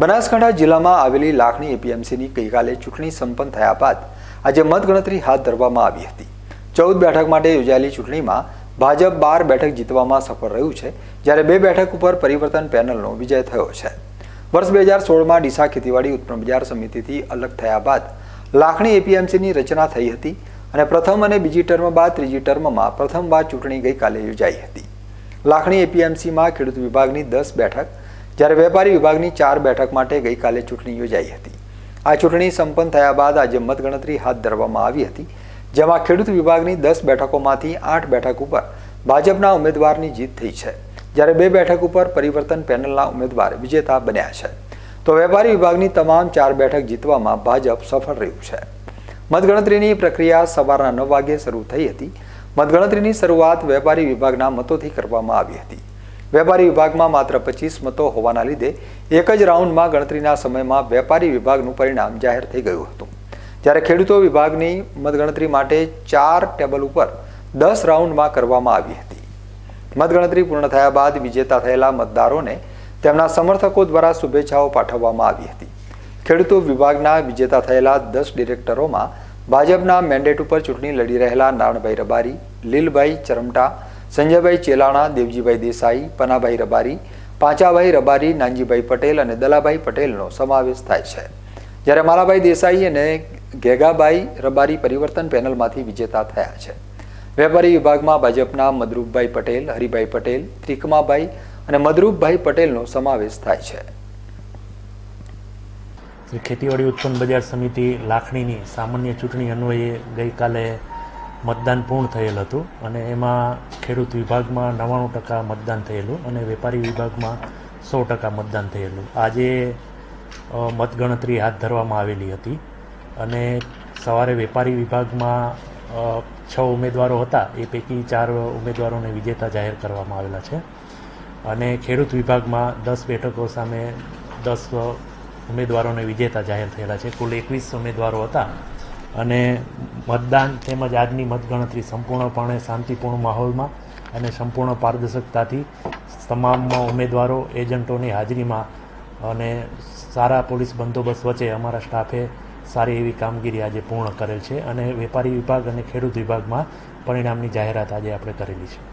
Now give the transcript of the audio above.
બનાસકાંઠા જિલ્લામાં આવેલી લાખણી એપીએમસીની ગઈકાલે ચૂંટણી સંપન્ન થયા બાદ આજે મતગણતરી હાથ ધરવામાં આવી હતી. ચૌદ બેઠક માટે યોજાયેલી ચૂંટણીમાં ભાજપ બાર બેઠક જીતવામાં સફળ રહ્યું છે, જ્યારે બે બેઠક ઉપર પરિવર્તન પેનલનો વિજય થયો છે. વર્ષ બે હજાર સોળમાં ડીસા ખેતીવાડી ઉત્પન્ન બજાર સમિતિથી અલગ થયા બાદ લાખણી એપીએમસીની રચના થઈ હતી અને પ્રથમ અને બીજી ટર્મ બાદ ત્રીજી ટર્મમાં પ્રથમવાર ચૂંટણી ગઈકાલે યોજાઈ હતી. લાખણી એપીએમસીમાં ખેડૂત વિભાગની દસ બેઠક જ્યારે વેપારી વિભાગની ચાર બેઠક માટે ગઈકાલે ચૂંટણી યોજાઈ હતી. આ ચૂંટણી સંપન્ન થયા બાદ આજે મતગણતરી હાથ ધરવામાં આવી હતી, જેમાં ખેડૂત વિભાગની દસ બેઠકોમાંથી આઠ બેઠક ઉપર ભાજપના ઉમેદવારની જીત થઈ છે. જ્યારે બે બેઠક ઉપર પરિવર્તન પેનલના ઉમેદવાર વિજેતા બન્યા છે. તો વેપારી વિભાગની તમામ ચાર બેઠક જીતવામાં ભાજપ સફળ રહ્યું છે. મતગણતરીની પ્રક્રિયા સવારના નવ વાગ્યે શરૂ થઈ હતી. મતગણતરીની શરૂઆત વેપારી વિભાગના મતોથી કરવામાં આવી હતી. વેપારી વિભાગમાં માત્ર પચીસ મતો હોવાના લીધે એક જ રાઉન્ડમાં ગણતરીના સમયમાં વેપારી વિભાગનું પરિણામ જાહેર થઈ ગયું હતું. જ્યારે ખેડૂતો વિભાગની મતગણતરી માટે ચાર ટેબલ ઉપર દસ રાઉન્ડમાં કરવામાં આવી હતી. મતગણતરી પૂર્ણ થયા બાદ વિજેતા થયેલા મતદારોને તેમના સમર્થકો દ્વારા શુભેચ્છાઓ પાઠવવામાં આવી હતી. ખેડૂતો વિભાગના વિજેતા થયેલા દસ ડિરેક્ટરોમાં ભાજપના મેન્ડેટ ઉપર ચૂંટણી લડી રહેલા નારણભાઈ રબારી, લીલભાઈ ચરમટા સંજયભાઈ ચેલાણા, દેવજીભાઈ દેસાઈ, પનાભાઈ રબારી, પાંચાભાઈ રબારી, નાનજીભાઈ પટેલ અને દલાભાઈ પટેલનો સમાવેશ થાય છે. જ્યારે માલાભાઈ દેસાઈ અને ઘેગાભાઈ રબારી પરિવર્તન પેનલમાંથી વિજેતા થયા છે. વેપારી વિભાગમાં ભાજપના મદરૂપભાઈ પટેલ, હરિભાઈ પટેલ, ત્રિકમાભાઈ અને મદરૂપભાઈ પટેલનો સમાવેશ થાય છે. ખેતીવાડી ઉત્પન્ન બજાર સમિતિ લાખણીની સામાન્ય ચૂંટણી અન્વયે ગઈકાલે મતદાન પૂર્ણ થયેલ હતું અને એમાં ખેડૂત વિભાગમાં નવ્વાણું ટકા મતદાન થયેલું અને વેપારી વિભાગમાં સો ટકા મતદાન થયેલું. આજે મતગણતરી હાથ ધરવામાં આવેલી હતી અને સવારે વેપારી વિભાગમાં છ ઉમેદવારો હતા. એ પૈકી ચાર ઉમેદવારોને વિજેતા જાહેર કરવામાં આવેલા છે. અને ખેડૂત વિભાગમાં દસ બેઠકો સામે દસ ઉમેદવારોને વિજેતા જાહેર થયેલા છે. કુલ એકવીસ ઉમેદવારો હતા. અને મતદાન તેમજ આજની મતગણતરી સંપૂર્ણપણે શાંતિપૂર્ણ માહોલમાં અને સંપૂર્ણ પારદર્શકતાથી તમામ ઉમેદવારો, એજન્ટોની હાજરીમાં અને સારા પોલીસ બંદોબસ્ત વચ્ચે અમારા સ્ટાફે સારી એવી કામગીરી આજે પૂર્ણ કરેલ છે અને વેપારી વિભાગ અને ખેડૂત વિભાગમાં પરિણામની જાહેરાત આજે આપણે કરેલી છે.